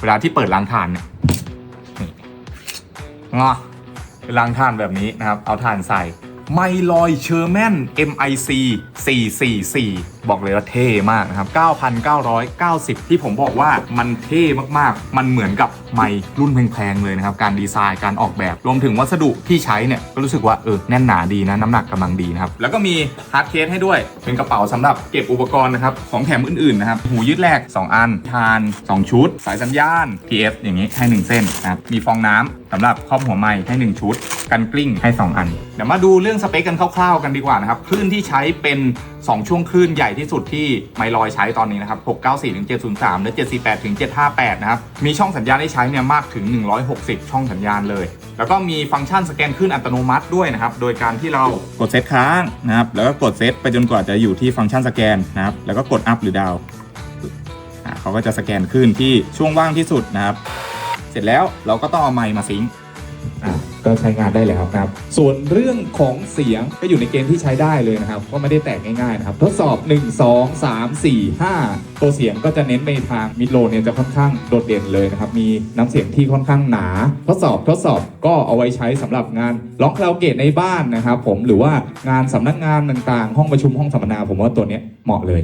เวลาที่เปิดล้างถ่านเนี่ยงอเป็นล้างถ่านแบบนี้นะครับ เอาถ่านใส่ ไมลอยเชอร์แมน MIC 444 บอกเลยว่าเท่มากนะครับ 9,990 ที่ผมบอกว่ามันเท่มากๆ มันเหมือนกับไมรุ่นแพงๆเลยนะครับ การดีไซน์การออกแบบ รวมถึงวัสดุที่ใช้เนี่ย ก็รู้สึกว่าเออแน่นหนาดีนะ น้ำหนักกำลังดีนะครับ แล้วก็มีฮาร์ดเคสให้ด้วย เป็นกระเป๋าสำหรับเก็บอุปกรณ์นะครับ ของแถมอื่นๆนะครับ หูยืดแรก 2 อัน ทาน 2 ชุด สายสัญญาณ TF อย่างนี้ให้ 1 เส้นนะครับ มีฟองน้ำสำหรับครอบหัวไม้ให้ 1 ชุด กันกลิ้งให้ 2 อัน เดี๋ยวมาดูเรื่องสเปคกันคร่าวๆกันดีกว่านะครับ คลื่นที่ใช้เป็น 2 ช่วงคลื่นใหญ่ที่สุดที่ไมลอยใช้ตอนนี้นะครับ 694ถึง703และ748ถึง758 นะครับ มีช่องสัญญาณให้ใช้เนี่ยมากถึง 160 ช่องสัญญาณเลย แล้วก็มีฟังก์ชันสแกนคลื่นอัตโนมัติด้วยนะครับ โดยการที่เรากดเซตค้างนะครับ แล้วก็กดเซตไปจนกว่าจะอยู่ที่ฟังก์ชันสแกนนะครับ แล้วก็กดอัพหรือดาวเขาก็จะสแกนคลื่นที่ช่วงว่างที่สุดนะครับ เสร็จแล้วเราก็ต้องเอาไมค์มาซิงค์ อ่าก็ใช้งานได้แล้วครับ ส่วนเรื่องของเสียงก็อยู่ในเกณฑ์ที่ใช้ได้เลยนะครับ ก็ไม่ได้แตกง่ายๆนะครับ ทดสอบ 1 2 3 4 5 ตัวเสียงก็จะเน้นไปทางมิดโลเนี่ยจะค่อนข้างโดดเด่นเลยนะครับ มีน้ำเสียงที่ค่อนข้างหนา ทดสอบทดสอบก็เอาไว้ใช้สำหรับงานร้องคาราโอเกะในบ้านนะครับผมหรือว่างานสำนักงานต่างๆ ห้องประชุมห้องสัมมนา ผมว่าตัวเนี้ยเหมาะเลย